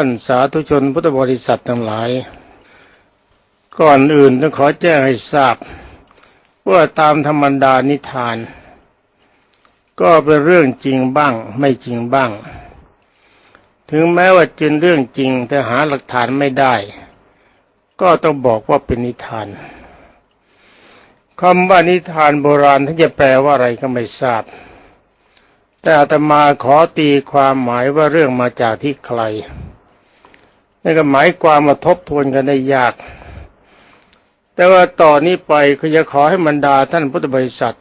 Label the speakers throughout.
Speaker 1: ท่านสาธุชนพุทธบริษัททั้งหลาย ก่อนอื่นต้องขอแจ้งให้ทราบว่าตามธรรมดานิทาน ก็เป็นเรื่องจริงบ้าง ไม่จริงบ้าง ถึงแม้ว่าจริงเรื่องจริงแต่หาหลักฐานไม่ได้ ก็ต้องบอกว่าเป็นนิทานคำว่านิทานโบราณท่านจะแปลว่าอะไรก็ไม่ทราบ แต่อาตมาขอตีความหมายว่าเรื่องมาจากที่ใคร นั่นก็หมายความมาทบทวนกันได้ยาก แต่ว่าต่อนนี้ไปก็จะขอให้บรรดาท่านพุทธบริษัท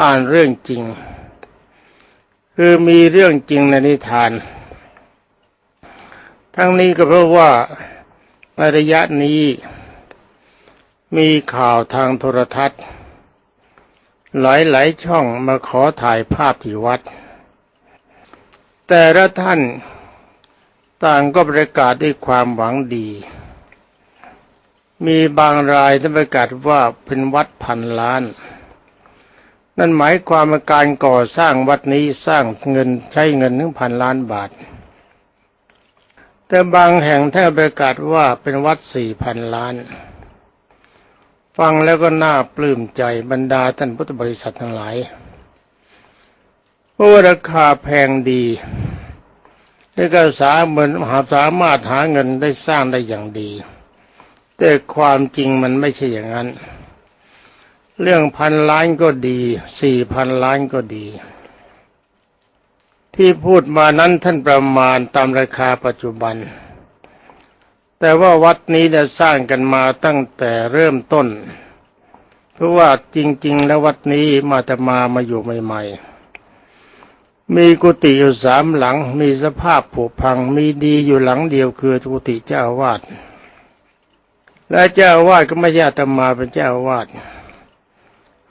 Speaker 1: อ่านเรื่องจริง คือมีเรื่องจริงในนิทาน ทั้งนี้ก็เพราะว่าในระยะนี้มีข่าวทางโทรทัศน์ หลายๆช่องมาขอถ่ายภาพที่วัด แต่ละท่าน ต่างก็ประกาศด้วยความหวังดี มีบางรายที่ประกาศว่าเป็นวัดพันล้าน นั่นหมายความว่าการก่อสร้างวัดนี้สร้างเงินใช้เงินถึงพันล้านบาท แต่บางแห่งท่านประกาศว่าเป็นวัดสี่พันล้าน ฟังแล้วก็น่าปลื้มใจบรรดาท่านพุทธบริษัททั้งหลายเพราะว่าราคาแพงดี และก็สาหมือนหาสามารถหาเงินได้สร้างได้อย่างดี แต่ความจริงมันไม่ใช่อย่างนั้น เรื่องพันล้านก็ดีสี่พันล้านก็ดี ที่พูดมานั้นท่านประมาณตามราคาปัจจุบัน แต่ว่าวัดนี้ได้สร้างกันมาตั้งแต่เริ่มต้น เพราะว่าจริง ๆ แล้ววัดนี้มาแต่มามาอยู่ใหม่ ๆ มีกุฏิอยู่สามหลัง มีสภาพผุพัง มีดีอยู่หลังเดียวคือกุฏิเจ้าอาวาสและเจ้าอาวาสก็ไม่ใช่อาตมาเป็นเจ้าอาวาส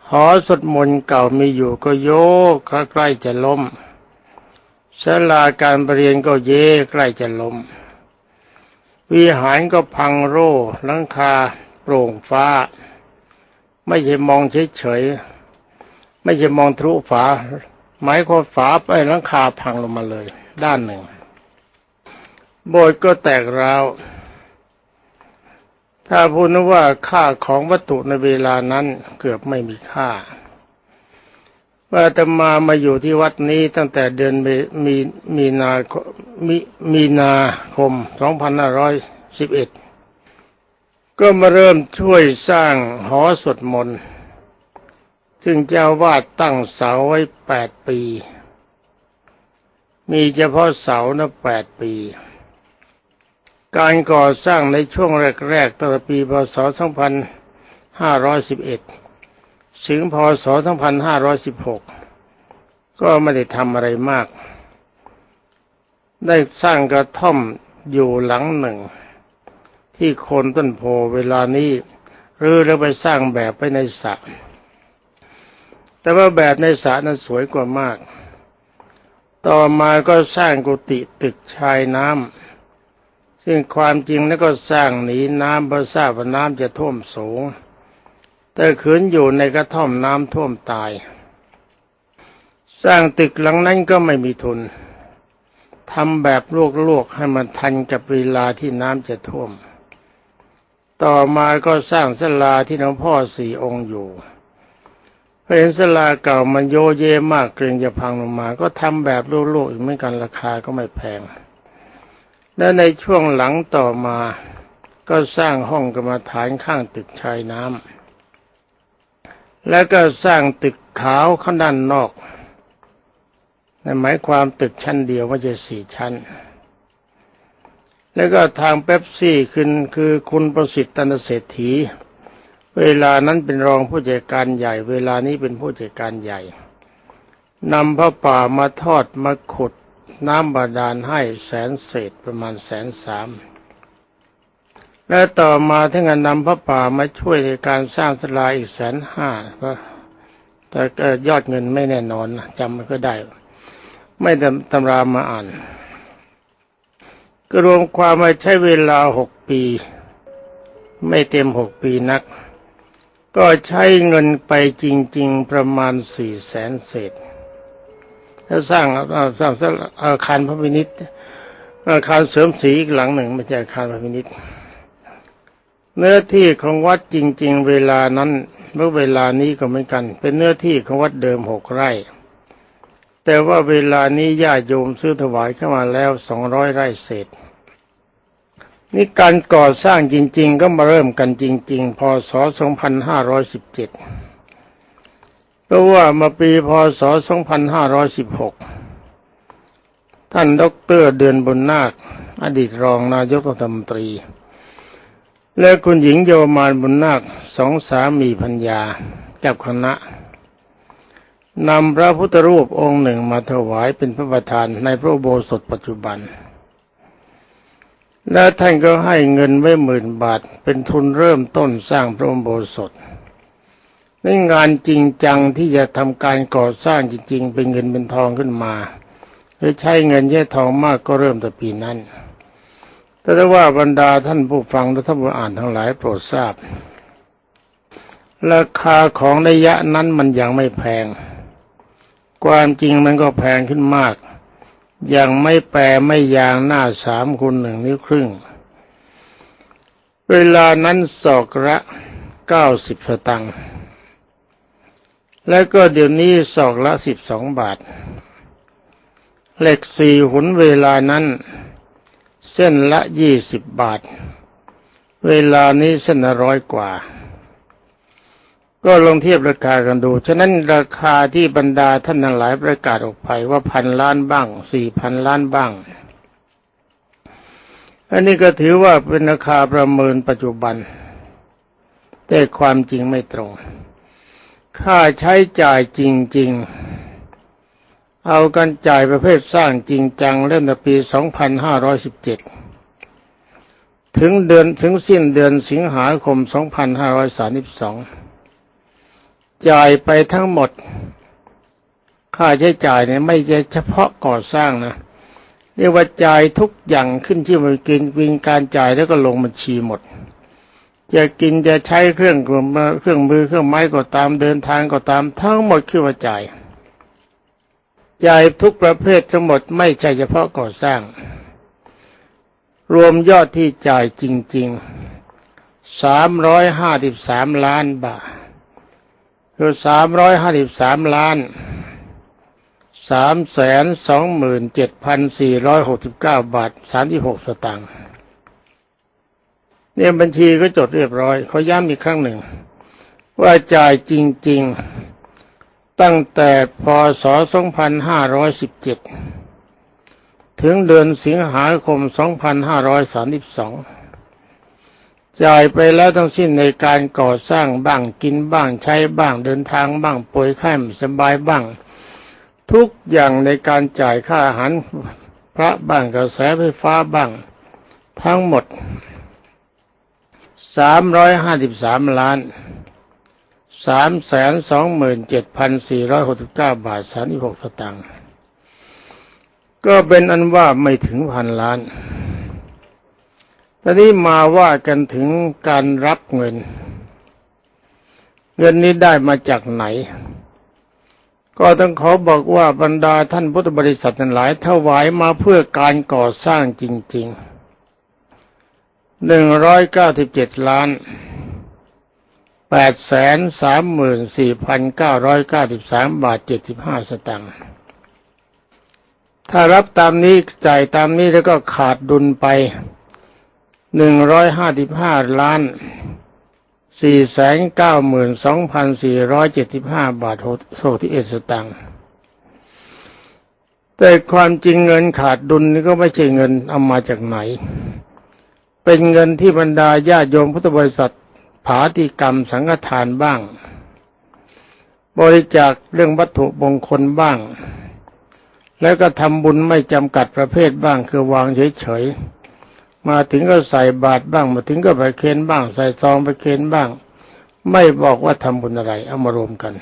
Speaker 1: หอสวดมนต์เก่ามีอยู่ก็โยกใกล้จะล้มศาลาการประเรียนก็เย่ใกล้จะล้มวิหารก็พังโร่หลังคาโปร่งฟ้า ไม่ใช่มองเฉยๆไม่ใช่มองทะลุฝา หมายควฝาไปหลังคาพังลงมาเลย ด้านหนึ่ง โบสถ์ก็แตกร้าว ถ้าพูดว่าค่าของวัตถุในเวลานั้นเกือบไม่มีค่าว่าอาตมามาอยู่ที่วัดนี้ตั้งแต่เดือนมีมีนามีมีนาคม2511ก็มาเริ่มช่วยสร้างหอสวดมนต์ ซึ่งเจ้าวาดตั้งเสาไว้แปดปี มีเฉพาะเสานะแปดปี การก่อสร้างในช่วงแรกๆตั้งแต่ปีพศ 2511 ถึงพศ 2516 ก็ไม่ได้ทำอะไรมาก ได้สร้างกระท่อมอยู่หลังหนึ่ง ที่โคนต้นโพเวลานี้หรือแล้วไปสร้างแบบไปในสระ แต่ว่าแบบในสระนั้นสวยกว่ามาก ต่อมาก็สร้างกุฏิตึกชายน้ำซึ่งความจริงแล้วก็สร้างหนีน้ำเพราะทราบว่าน้ำจะท่วมสูง แต่ขืนอยู่ในกระท่อมน้ำท่วมตาย สร้างตึกหลังนั้นก็ไม่มีทุนทำแบบลวกๆให้มันทันกับเวลาที่น้ำจะท่วม ต่อมาก็สร้างศาลาที่หลวงพ่อสี่องค์อยู่ เห็นศาลาเก่ามันโยเยมากเกรงจะพังลงมา ก็ทำแบบลวกๆอีกเหมือนกันราคาก็ไม่แพง และในช่วงหลังต่อมาก็สร้างห้องกรรมฐานข้างตึกชายน้ำแล้วก็สร้างตึกขาวข้างด้านนอกในหมายความตึกชั้นเดียวไม่ใช่สี่ชั้น แล้วก็ทางเป๊ปซี่ขึ้นคือคุณประสิทธิ์ตันเศรษฐี เวลานั้นเป็นรองผู้จัดการใหญ่ เวลานี้เป็นผู้จัดการใหญ่นำพระป่ามาทอดมาขุดน้ำบาดาลให้แสนเศษประมาณแสนสามและต่อมาท่านก็นำพระป่ามาช่วยในการสร้างสลาอีกแสนห้าแต่ยอดเงินไม่แน่นอนจำไม่ก็ได้ ไม่ตำรามาอ่าน ก็รวมความมาใช้เวลาหกปี ไม่เต็มหกปีนัก ก็ใช้เงินไปจริง ๆ ประมาณสี่แสนเศษแล้วสร้างสร้างอาคารพระวินิตอาคารเสริมสีอีกหลังหนึ่งไม่ใช่อาคารพระพินิจเนื้อที่ของวัดจริง ๆ เวลานั้นเมื่อเวลานี้ก็เหมือนกัน เป็นเนื้อที่ของวัดเดิมหกไร่ แต่ว่าเวลานี้ญาติโยมซื้อถวายเข้ามาแล้วสองร้อยไร่เศษ นี่การก่อสร้างจริง ๆ ก็มาเริ่มกันจริง ๆ พศ 2517 เพราะว่ามาปีพศ 2516 ท่านดอกเตอรเดือนบุญนาค อดีตรองนายกรัฐมนตรี และคุณหญิงโยมานบุญนาคสองสามีพัญญากับคณะนำพระพุทธรูปองค์หนึ่งมาถวายเป็นพระประธานในพระโบสถปัจจุบัน และท่านก็ให้เงินไว้หมื่นบาท เป็นทุนเริ่มต้นสร้างพระอุโบสถในงานจริงจังที่จะทำการก่อสร้างจริง ๆ เป็นเงินเป็นทองขึ้นมาหรือใช้เงินใช้ทองมากก็เริ่มแต่ปีนั้น แต่ว่าบรรดาท่านผู้ฟังและท่านผู้อ่านทั้งหลายโปรดทราบ ราคาของระยะนั้นมันยังไม่แพง ความจริงมันก็แพงขึ้นมาก ยังไม่แปรไม่ยางหน้าสามคูณหนึ่งนิ้วครึ่ง เวลานั้นศอกละเก้าสิบสตังค์แล้วก็เดี๋ยวนี้ศอกละสิบสองบาท เหล็กสี่หุนเวลานั้น เส้นละยี่สิบบาท เวลานี้เส้นละร้อยกว่า ก็ลองเทียบราคากันดู ฉะนั้นราคาที่บรรดาท่านทั้งหลายประกาศออกไปว่าพันล้านบ้างสี่พันล้านบ้าง อันนี้ก็ถือว่าเป็นราคาประเมินปัจจุบัน แต่ความจริงไม่ตรง ค่าใช้จ่ายจริง ๆ เอากันจ่ายประเภทสร้างจริงจังเริ่มในปี 2517 ถึงเดือนถึงสิ้นเดือนสิงหาคม 2532 จ่ายไปทั้งหมด ค่าใช้จ่ายเนี่ยไม่ใช่เฉพาะก่อสร้างนะเรียกว่าจ่ายทุกอย่างขึ้นที่มันกินวินการจ่ายแล้วก็ลงบัญชีหมด จะกินจะใช้เครื่องกลมเครื่องมือเครื่องไม้ก็ตามเดินทางก็ตามทั้งหมดคือว่าจ่ายจ่ายทุกประเภททั้งหมดไม่ใช่เฉพาะก่อสร้าง รวมยอดที่จ่ายจริงๆสามร้อยห้าสิบสามล้านบาท คือสามร้อยห้าสิบสามล้านสามแสนสองหมื่นเจ็ดพันสี่ร้อยหกสิบเก้าบาทสามสิบหกสตางค์เนี่ยบัญชีก็จดเรียบร้อยเขาย้ำอีกครั้งหนึ่ง ว่าจ่ายจริง ๆ ตั้งแต่พศ2517ถึงเดือนสิงหาคม2532 จ่ายไปแล้วทั้งสิ้นในการก่อสร้างบ้างกินบ้างใช้บ้างเดินทางบ้างป่วยไข้ไม่สบายบ้าง ทุกอย่างในการจ่ายค่าอาหารพระบ้างกระแสไฟฟ้าบ้างทั้งหมดสามร้อยห้าสิบสามล้านสามแสนสองหมื่นเจ็ดพันสี่ร้อยหกสิบเก้าบาทสามสิบหกสตางค์ก็เป็นอันว่าไม่ถึงพันล้าน ตอนนี้มาว่ากันถึงการรับเงิน เงินนี้ได้มาจากไหน ก็ต้องขอบอกว่าบรรดาท่านพุทธบริษัททั้งหลายถวายมาเพื่อการก่อสร้างจริง ๆ หนึ่งร้อยเกาสิบเจ็ดล้านแปดแสนสามหมื่นสี่พันเก้าร้อยเก้าสิบสามบาทเจ็ดสิบห้าสตางค์ถ้ารับตามนี้จ่ายตามนี้แล้วก็ขาดดุลไป หนึ่งร้อยห้าสิบห้าล้านสี่แสนเก้าหมื่นสองพันสี่ร้อยเจ็ดสิบห้าบาทโซที่เอสตางค์แต่ความจริงเงินขาดดุลนี่ก็ไม่ใช่เงินเอามาจากไหน เป็นเงินที่บรรดาญาโยมพุทธบริษัทผาติกรรมสังฆทานบ้าง บริจาคเรื่องวัตถุมงคลบ้าง แล้วก็ทำบุญไม่จำกัดประเภทบ้างคือวางเฉยๆ มาถึงก็ใส่บาตรบ้าง มาถึงก็ไปเคนบ้าง ใส่ซองไปเคนบ้าง ไม่บอกว่าทำบุญอะไร เอามารวมกัน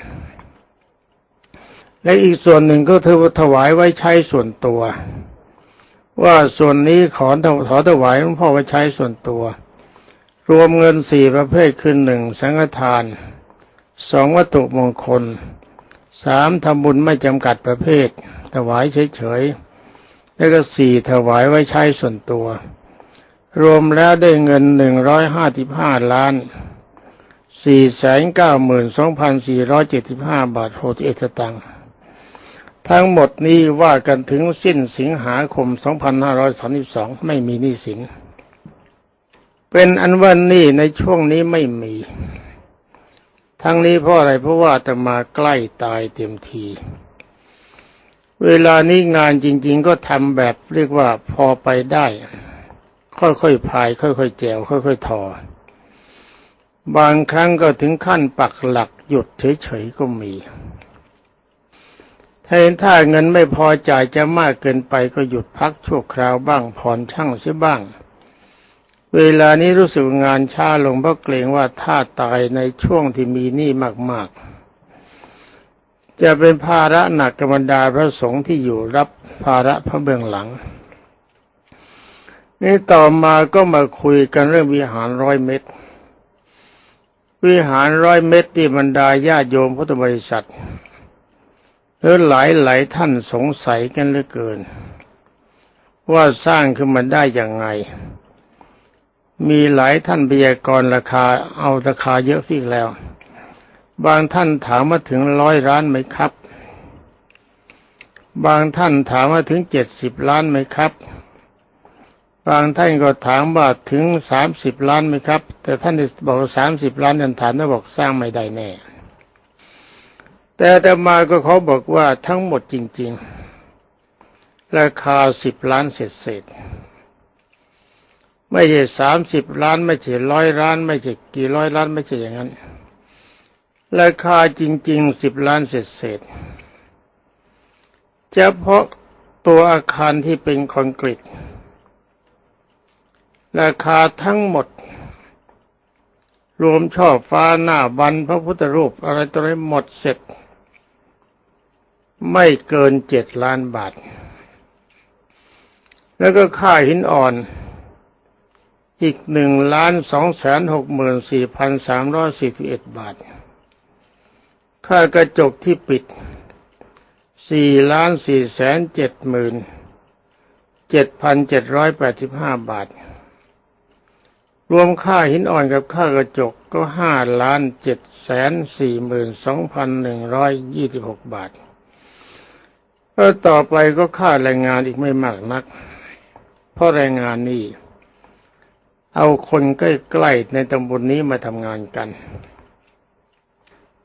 Speaker 1: และอีกส่วนหนึ่งก็เธอถวายไว้ใช้ส่วนตัว ว่าส่วนนี้ขอขอถวายหลวงพ่อไว้ใช้ส่วนตัว รวมเงินสี่ประเภทคือหนึ่งสังฆทานสองวัตถุมงคลสามทำบุญไม่จำกัดประเภท ถวายเฉยแล้วก็สี่ถวายไว้ใช้ส่วนตัว รวมแล้วได้เงินหนึ่งร้อยห้าสิบห้าล้านสี่แสนเก้าหมื่นสองพันสี่ร้อยเจ็ดสิบห้าบาทหกเอ็ดสตางค์ทั้งหมดนี้ว่ากันถึงสิ้นสิงหาคม2532ไม่มีหนี้สิน เป็นอันว่าหนี้ในช่วงนี้ไม่มี ทั้งนี้เพราะอะไรเพราะว่าอาตมาใกล้ตายเต็มที เวลานี้งานจริง ๆ ก็ทำแบบเรียกว่าพอไปได้ ค่อยๆพาย ค่อยๆแจวค่อยๆทอบางครั้งก็ถึงขั้นปักหลักหยุดเฉยๆก็มี ถ้าเห็นถ้าเงินไม่พอจ่ายจะมากเกินไปก็หยุดพักชั่วคราวบ้างผ่อนช่างเสียบ้าง เวลานี้รู้สึกงานช้าลงเพราะเกรงว่าถ้าตายในช่วงที่มีหนี้มากๆ จะเป็นภาระหนักกับบรรดาพระสงฆ์ที่อยู่รับภาระพระเบื้องหลัง นี่ต่อมาก็มาคุยกันเรื่องวิหารร้อยเมตรวิหารร้อยเมตรที่บรรดาญาติโยมพุทธบริษัทหรือหลายหลายท่านสงสัยกันเหลือเกิน ว่าสร้างขึ้นมาได้ย่างไง มีหลายท่านพยากรณ์ราคาเอาราคาเยอะที่แล้ว บางท่านถามว่าถึงร้อยล้านไหมครับ บางท่านถามว่าถึงเจ็ดสิบล้านไหมครับ บางท่านก็ถามว่าถึงสามสิบล้านไหมครับ แต่ท่านบอกสามสิบล้านนันถามแล้วบอกสร้างไม่ได้แน่ แต่แต่มาก็เขาบอกว่าทั้งหมดจริง ๆ ราคาสิบล้านเศษเศษๆไม่ใช่สามสิบล้าน ไม่ใช่ร้อยล้าน ไม่ใช่กี่ร้อยล้านไม่ใช่อย่างนั้น ราคาจริงๆสิบล้านเศษเศษๆเฉพาะตัวอาคารที่เป็นคอนกรีต ราคาทั้งหมด รวมช่อฟ้าหน้าบันพระพุทธรูปอะไรตัวอะไรหมดเสร็จ ไม่เกินเจ็ดล้านบาท แล้วก็ค่าหินอ่อนอีกหนึ่งล้านสองแสนหกหมื่นสี่พันสามร้อยสี่สิบเอ็ดบาท ค่ากระจกที่ปิดสี่ล้านสี่แสนเจ็ดหมื่นเจ็ดพันเจ็ดร้อยแปดสิบห้าบาท รวมค่าหินอ่อนกับค่ากระจกก็ห้าล้านเจ็ดแสนสี่หมื่นสองพันหนึ่งร้อยยี่สิบหกบาทแล้วต่อไปก็ค่าแรงงานอีกไม่มากนัก เพราะแรงงานนี่เอาคนใกล้ๆในตำบลนนี้มาทำงานกัน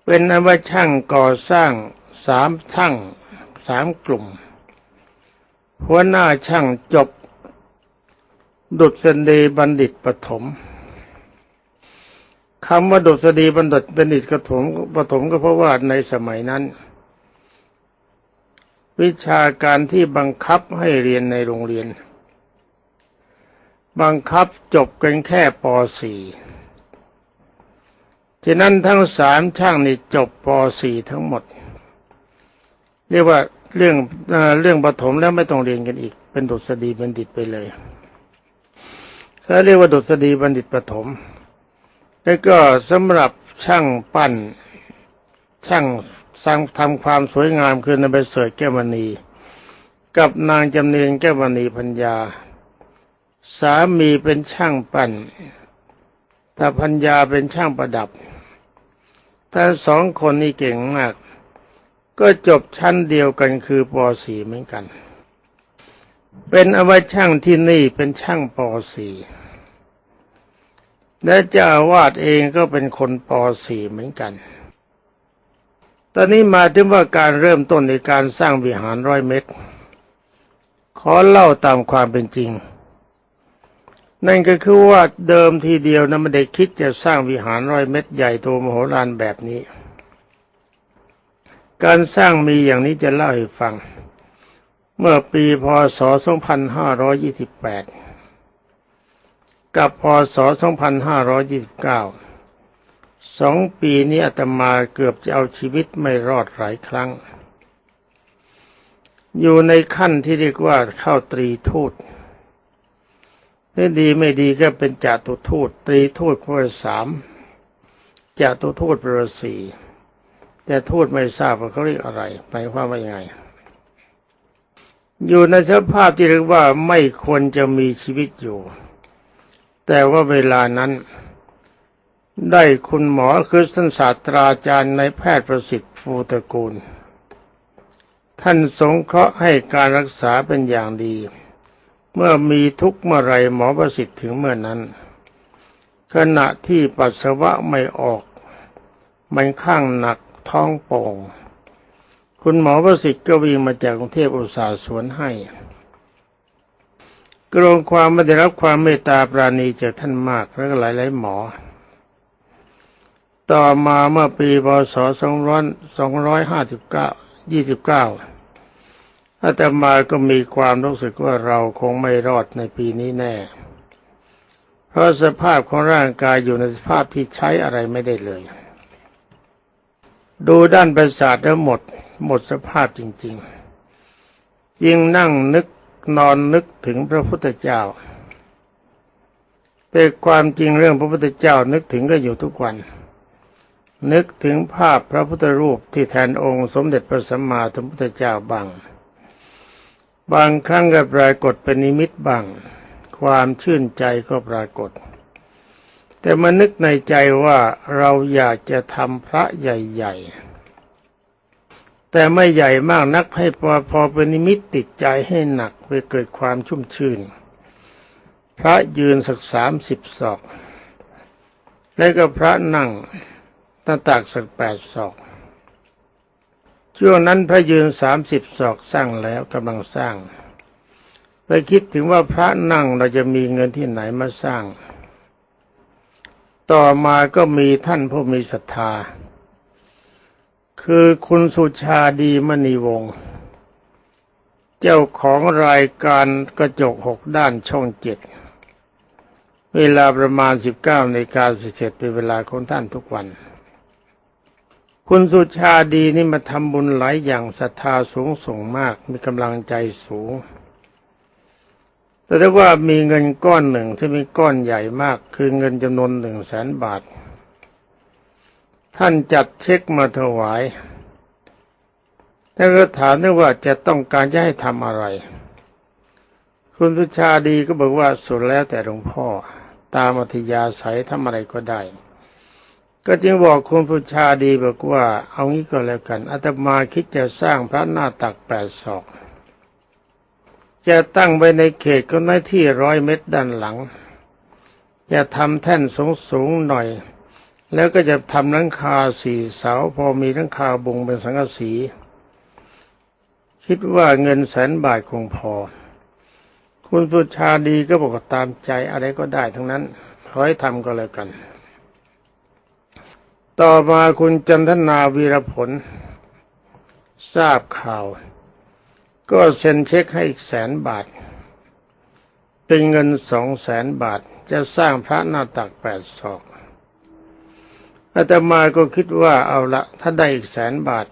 Speaker 1: เป็นนว่าช่างก่อสร้างสามช่างสามกลุ่ม หัวหน้าช่างจบ ดุษฎีบัณฑิตปฐมคำว่าดุษฎีบัณฑิตบัณฑิตปฐมปฐมก็เพราะว่าในสมัยนั้น วิชาการที่บังคับให้เรียนในโรงเรียน บังคับจบกันแค่ป .4 ฉะนั้นทั้งสามช่างนี่จบป .4 ทั้งหมด เรียกว่าเรื่องเอเรื่องปฐมแล้วไม่ต้องเรียนกันอีก เป็นดุษฎีบัณฑิตไปเลย แล้วเรียกว่าดุษฎีบัณฑิตปฐมแล้วก็สำหรับช่างปั้น ช่างสร้างทำความสวยงามคือนายเบเสริฐแก้วมณี กับนางจำเนียนแก้วมณีพัญญา สามีเป็นช่างปั้นแต่พัญญาเป็นช่างประดับทั้งสองคนนี้เก่งมาก ก็จบชั้นเดียวกันคือป .4 เหมือนกัน เป็นอวช่างที่นี่เป็นช่างป .4 และเจ้าอาวาสเองก็เป็นคนป .4 เหมือนกัน ตอนนี้มาถึงว่าการเริ่มต้นในการสร้างวิหารร้อยเมตร ขอเล่าตามความเป็นจริง นั่นก็คือว่าเดิมทีเดียวนะไม่ได้คิดจะสร้างวิหารร้อยเมตรใหญ่โตมโหฬารแบบนี้ การสร้างมีอย่างนี้จะเล่าให้ฟัง เมื่อปีพศ 2528 กับพศ 2529 สองปีนี้อาตมาเกือบจะเอาชีวิตไม่รอดหลายครั้ง อยู่ในขั้นที่เรียกว่าเข้าตรีทูตนี่ดีไม่ดีก็เป็นจาตุทูต ตรีทูตประสามจาตุทูตประสี่แต่ทูตไม่ทราบว่าเขาเรียกอะไรหมายความว่ายังไง อยู่ในสภาพที่เรียกว่าไม่ควรจะมีชีวิตอยู่ แต่ว่าเวลานั้น ได้คุณหมอคือท่านศาสตราจารย์ในแพทย์ประสิทธิ์ฟูตระกูล ท่านสงเคราะห์ให้การรักษาเป็นอย่างดี เมื่อมีทุกข์เมื่อไรหมอประสิทธิ์ถึงเมื่อนั้น ขณะที่ปัสสาวะไม่ออก มันข้างหนักท้องโป่งคุณหมอประสิทธิ์ก็วิ่งมาจากกรุงเทพอุตสาหสวนให้ กรงความไม่ได้รับความเมตตาปราณีจากท่านมากและก็หลายๆหมอ ต่อมาเมื่อปีพศ259 29อาตมาก็มีความรู้สึกว่าเราคงไม่รอดในปีนี้แน่ เพราะสภาพของร่างกายอยู่ในสภาพที่ใช้อะไรไม่ได้เลย ดูด้านประสาทแล้วหมดหมดสภาพจริง ๆ ยิ่งนั่งนึก นอนนึกถึงพระพุทธเจ้าแต่ความจริงเรื่องพระพุทธเจ้านึกถึงก็อยู่ทุกวัน นึกถึงภาพพระพุทธรูปที่แทนองค์สมเด็จพระสัมมาสัมพุทธเจ้าบาง บางครั้งก็ปรากฏเป็นนิมิตบาง ความชื่นใจก็ปรากฏ แต่มานึกในใจว่าเราอยากจะทำพระใหญ่ ๆ แต่ไม่ใหญ่มากนักให้พอพอเป็นนิมิตติดใจให้หนักไปเกิดความชุ่มชื่น พระยืนสักสามสิบศอก แล้วก็พระนั่งหน้าตักสักแปดศอกช่วงนั้นพระยืนสามสิบศอกสร้างแล้วกำลังสร้าง ไปคิดถึงว่าพระนั่งเราจะมีเงินที่ไหนมาสร้าง ต่อมาก็มีท่านผู้มีศรัทธา คือคุณสุชาดีมณีวงศ์เจ้าของรายการกระจกหกด้านช่องเจ็ดเวลาประมาณสิบเก้าในกาเสร็จเป็นเวลาของท่านทุกวัน คุณสุชาดีนี่มาทำบุญหลายอย่างศรัทธาสูงส่งมากมีกำลังใจสูง แต่ถ้าว่ามีเงินก้อนหนึ่งที่มีก้อนใหญ่มาก คือเงินจำนวนหนึ่งแสนบาท ท่านจัดเช็คมาถวายแล้วก็ถามวยว่าจะต้องการจะให้ทำอะไร คุณสุชาดีก็บอกว่าสุดแล้วแต่หลวงพ่อ ตามอัธยาศัยทำอะไรก็ได้ ก็จึงบอกคุณสุชาดีบอกว่า เอางี้ก็แล้วกันอาตมาคิดจะสร้างพระหน้าตักแปดศอก จะตั้งไว้ในเขตก็ในที่ร้อยเมตรด้านหลัง จะทำแท่นสูงๆหน่อย แล้วก็จะทำหลังคาสี่เสาพอมีหลังคาบุงเป็นสังกะสี คิดว่าเงินแสนบาทคงพอ คุณสุชาดีก็บอกว่าตามใจอะไรก็ได้ทั้งนั้นขอให้ทำก็แล้วกัน ต่อมาคุณจันทนาวีรผล ทราบข่าว ก็เซ็นเช็คให้อีกแสนบาท เป็นเงินสองแสนบาทจะสร้างพระหน้าตักแปดศอก อาตมาก็คิดว่าเอาละถ้าได้อีกแสนบาท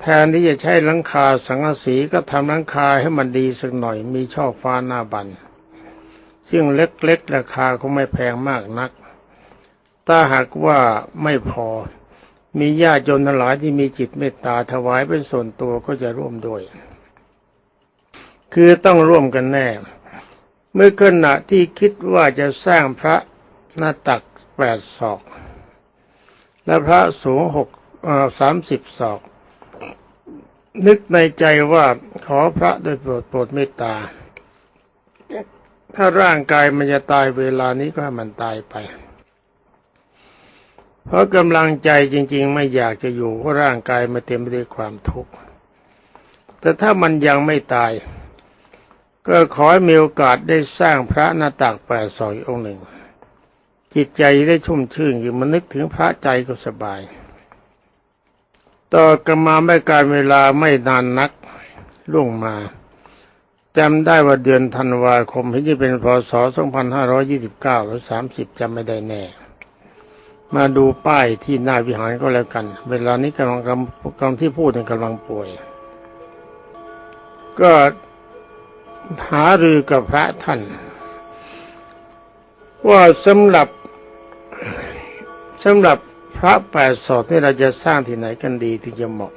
Speaker 1: แทนที่จะใช้หลังคาสังกะสีก็ทำหลังคาให้มันดีสักหน่อยมีช่อฟ้าหน้าบัน ซึ่งเล็กๆราคาก็ไม่แพงมากนัก ถ้าหากว่าไม่พอ มีญาติโยมทั้งหลายที่มีจิตเมตตาถวายเป็นส่วนตัวก็จะร่วมด้วย คือต้องร่วมกันแน่ เมื่อขณะที่คิดว่าจะสร้างพระหน้าตักแปดศอก และพระสูงหกสามสิบศอก นึกในใจว่าขอพระโดยโปรดโปรดเมตตา ถ้าร่างกายมันจะตายเวลานี้ก็ให้มันตายไป เพราะกำลังใจจริง ๆ ไม่อยากจะอยู่เพราะร่างกายมันเต็มไปด้วยความทุกข์ แต่ถ้ามันยังไม่ตาย ก็ขอให้มีโอกาสได้สร้างพระหน้าตักแปดศอกอีกองค์หนึ่ง จิตใจได้ชุ่มชื่นอยู่มันนึกถึงพระใจก็สบาย ต่อกันมาไม่การเวลาไม่นานนักล่วงมาจำได้ว่าเดือนธันวาคมที่เป็นพศ 2529 หรือ 30จำไม่ได้แน่ มาดูป้ายที่หน้าวิหารก็แล้วกัน เวลานี้กำลังกำกำลังที่พูดกำลังป่วย ก็หารือกับพระท่าน ว่าสำหรับ สำหรับพระแปดศอกนี่เราจะสร้างที่ไหนกันดีที่จะเหมาะ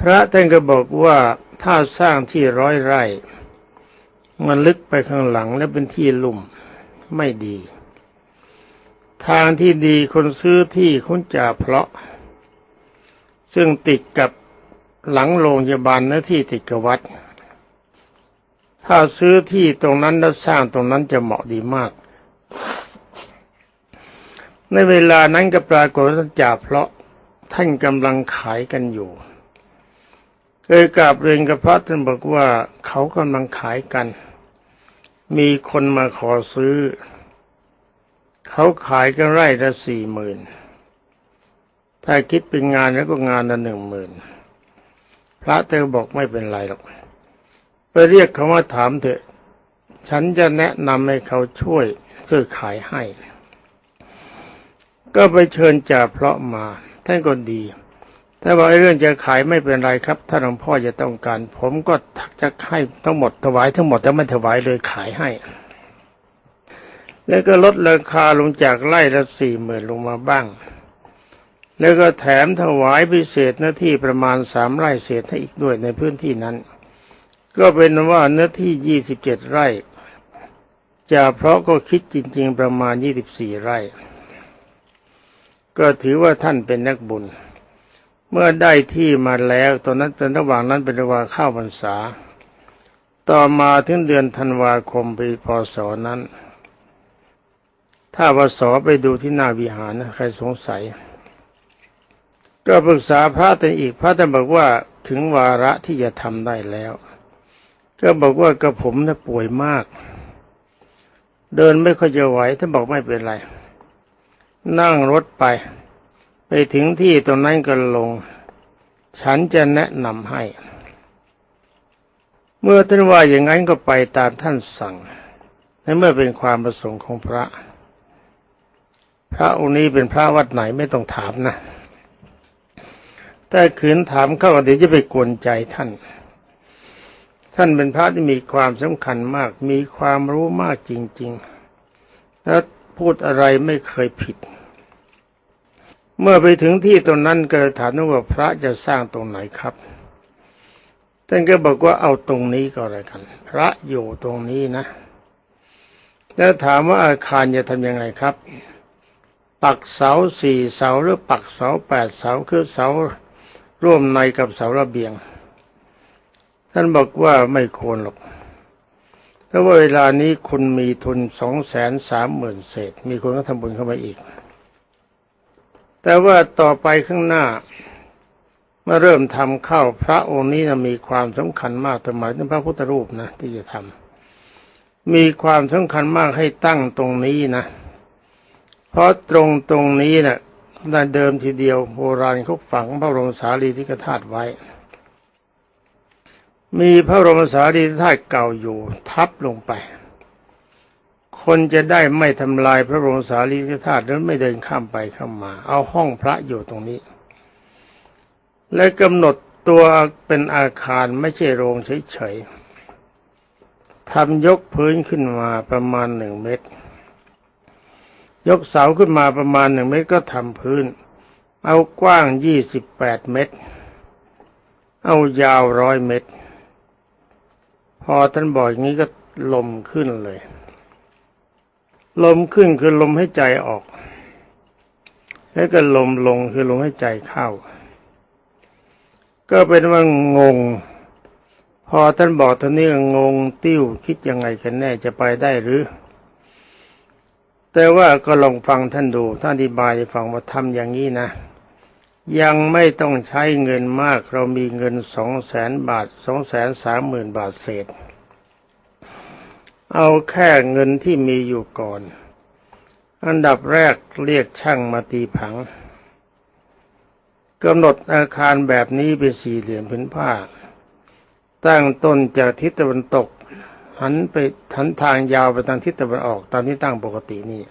Speaker 1: พระท่านก็บอกว่าถ้าสร้างที่ร้อยไร่ มันลึกไปข้างหลังและเป็นที่ลุ่มไม่ดี ทางที่ดีคนซื้อที่คุณจ่าเพราะ ซึ่งติดกับหลังโรงพยาบาลหน้าที่ติดกับวัด ถ้าซื้อที่ตรงนั้นแล้วสร้างตรงนั้นจะเหมาะดีมาก ในเวลานั้นก็ปรากฏว่าจ่าเพราะท่านกำลังขายกันอยู่เคยกราบเรียนกับพระท่านบอกว่าเขากำลังขายกัน มีคนมาขอซื้อ เขาขายกันไร่ละสี่หมื่นถ้าคิดเป็นงานแล้วก็งานละหนึ่งหมื่นพระเตอบอกไม่เป็นไรหรอก ไปเรียกเขามาถามเถอะ ฉันจะแนะนำให้เขาช่วยซื้อขายให้ ก็ไปเชิญจ่าเพราะมา ท่านก็ดีแต่ว่าเรื่องจะขายไม่เป็นไรครับถ้าหลวงพ่อจะต้องการ ผมก็จะให้ทั้งหมดถวายทั้งหมดแต่ไม่ถวายเลยขายให้ แล้วก็ลดราคาลงจากไร่ละสี่หมื่นลงมาบ้าง แล้วก็แถมถวายพิเศษหน้าที่ประมาณสามไร่เศษให้อีกด้วยในพื้นที่นั้น ก็เป็นว่าเนื้อที่ยี่สิบเจ็ดไร่จ่าเพราะก็คิดจริง ๆ ประมาณยี่สิบสี่ไร่ ก็ถือว่าท่านเป็นนักบุญ เมื่อได้ที่มาแล้วตอนนั้นเป็นระหว่างนั้นเป็นระหว่างเข้าพรรษา ต่อมาถึงเดือนธันวาคมปีพศนั้น ถ้าวสไปดูที่หน้าวิหารนะใครสงสัย ก็ปรึกษาพระท่านอีกพระท่านบอกว่าถึงวาระที่จะทำได้แล้ว ก็บอกว่ากระผมน่ะป่วยมาก เดินไม่ค่อยจะไหวท่านบอกไม่เป็นไร นั่งรถไป ไปถึงที่ตรงนั้นก็ลง ฉันจะแนะนำให้ เมื่อท่านว่าอย่างนั้นก็ไปตามท่านสั่งในเมื่อเป็นความประสงค์ของพระ พระองค์นี้เป็นพระวัดไหนไม่ต้องถามนะแต่ขืนถามเข้าเดี๋ยวจะไปกวนใจท่าน ท่านเป็นพระที่มีความสำคัญมาก มีความรู้มากจริง ๆ และพูดอะไรไม่เคยผิด เมื่อไปถึงที่ตรงนั้นก็เลยถามว่าพระจะสร้างตรงไหนครับท่านก็บอกว่าเอาตรงนี้ก็แล้วกัน พระอยู่ตรงนี้นะ แล้วถามว่าอาคารจะทำยังไงครับ ปักเสาสี่เสาหรือปักเสาแปดเสาคือเสาร่วมในกับเสาระเบียง ท่านบอกว่าไม่ควรหรอกเพราะว่าเวลานี้คุณมีทุนสองแสนสามหมื่นเศษ มีคนก็ทำบุญเข้ามาอีก แต่ว่าต่อไปข้างหน้าเมื่อเริ่มทำเข้าพระองค์นี้นะมีความสำคัญมากสมัยนั้นพระพุทธรูปนะที่จะทำมีความสำคัญมากให้ตั้งตรงนี้นะ เพราะตรงตรงนี้นะ่ะดั้เดิมทีเดียวโบราณเขาฝังพระบรมสารีริกธาตุไว้ มีพระบรมสารีริกธาตุเก่าอยู่ทับลงไป คนจะได้ไม่ทำลายพระบรมสารีริกธาตุแล้วไม่เดินข้ามไปข้ามมา เอาห้องพระอยู่ตรงนี้ และกำหนดตัวเป็นอาคารไม่ใช่โรงเฉยๆทำยกพื้นขึ้นมาประมาณหนึ่งเมตร ยกเสาขึ้นมาประมาณหนึ่งเมตรก็ทำพื้น เอากว้างยี่สิบแปดเมตร เอายาวร้อยเมตร พอท่านบอกอย่างนี้ก็ลมขึ้นเลย ลมขึ้นคือลมให้ใจออก แล้วก็ลมลงคือลมให้ใจเข้า ก็เป็นว่างง พอท่านบอกท่านนี้งงติ้วคิดยังไงกันแน่จะไปได้หรือ แต่ว่าก็ลองฟังท่านดูท่านอธิบายให้ฟังว่าทำอย่างนี้นะ ยังไม่ต้องใช้เงินมากเรามีเงินสองแสนบาทสองแสนสามหมื่นบาทเศษ เอาแค่เงินที่มีอยู่ก่อน อันดับแรกเรียกช่างมาตีผังกำหนดอาคารแบบนี้เป็นสี่เหลี่ยมผืนผ้า ตั้งต้นจากทิศตะวันตก หันไปหันทางยาวไปทางทิศตะวันออกตามที่ตั้งปกตินี่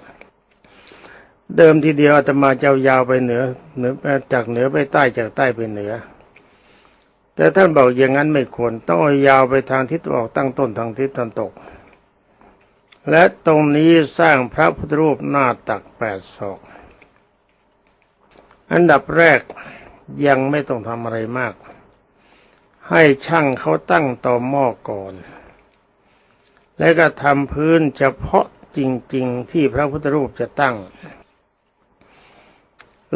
Speaker 1: เดิมทีเดียวอาตมาจะยาวไปเหนือเหนือจากเหนือไปใต้จากใต้ไปเหนือ แต่ท่านบอกอย่างนั้นไม่ควรต้องอายาวไปทางทิศตะวันออกตั้งต้นทางทิศตะวันตก และตรงนี้สร้างพระพุทธรูปหน้าตักแปดศอก อันดับแรกยังไม่ต้องทำอะไรมาก ให้ช่างเขาตั้งต่อหม้อก่อน แล้วก็ทำพื้นเฉพาะจริง ๆ ที่พระพุทธรูปจะตั้ง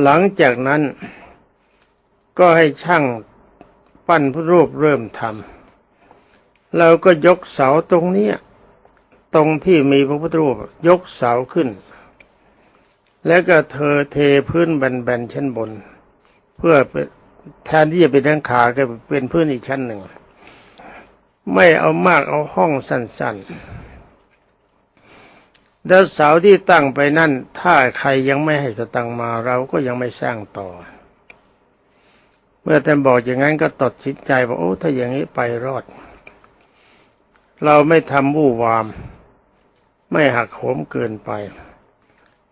Speaker 1: หลังจากนั้นก็ให้ช่างปั้นพระรูปเริ่มทำเราก็ยกเสาตรงเนี้ย ตรงที่มีพระพุทธรูปยกเสาขึ้น แล้วก็เธอเทพื้นแบนๆชั้นบน เพื่อแทนที่จะเป็นทั้งขาก็เป็นพื้นอีกชั้นหนึ่ง ไม่เอามากเอาห้องสั้นๆ แล้วเสาที่ตั้งไปนั่น ถ้าใครยังไม่ให้สตังค์มาเราก็ยังไม่สร้างต่อ เมื่อท่านบอกอย่างนั้นก็ตัดสินใจว่าโอ้ถ้าอย่างนี้ไปรอดเราไม่ทำวู่วาม ไม่หักโหมเกินไป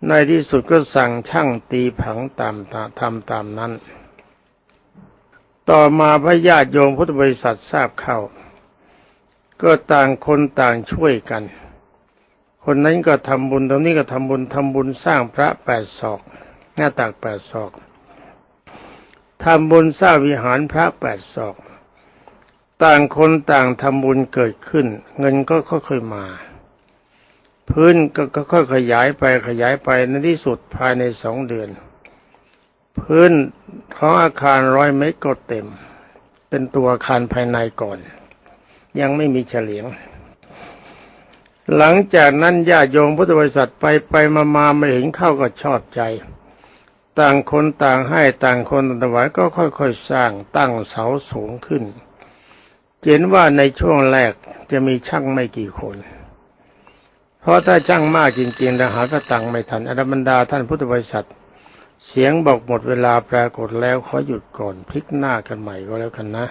Speaker 1: ในที่สุดก็สั่งช่างตีผังตามทำตามนั้น ต่อมาพระญาติโยมพุทธบริษัททราบเข้า ก็ต่างคนต่างช่วยกัน คนนั้นก็ทำบุญตรงนี้ก็ทำบุญทำบุญสร้างพระแปดศอก หน้าตักแปดศอกทำบุญสร้างวิหารพระแปดศอก ต่างคนต่างทำบุญเกิดขึ้น เงินก็ค่อยๆมา พื้นก็ค่อยขยายไปขยายไปในที่สุดภายในสองเดือน พื้นของอาคารร้อยเมตรก็เต็ม เป็นตัวอาคารภายในก่อน ยังไม่มีเฉลียง หลังจากนั้นญาติโยมพุทธบริษัทไปไปมามาไม่เห็นเข้าก็ชอบใจ ต่างคนต่างให้ต่างคนต่างถวายก็ค่อยๆสร้างตั้งเสาสูงขึ้นเห็นว่าในช่วงแรกจะมีช่างไม่กี่คน ราะถ้าช่างมากจริงๆทหารก็ตังไม่ทันอรบรรดาท่านพุทธบริษัท เสียงบอกหมดเวลาปรากฏแล้วขอหยุดก่อนพลิกหน้ากันใหม่ก็แล้วกันนะ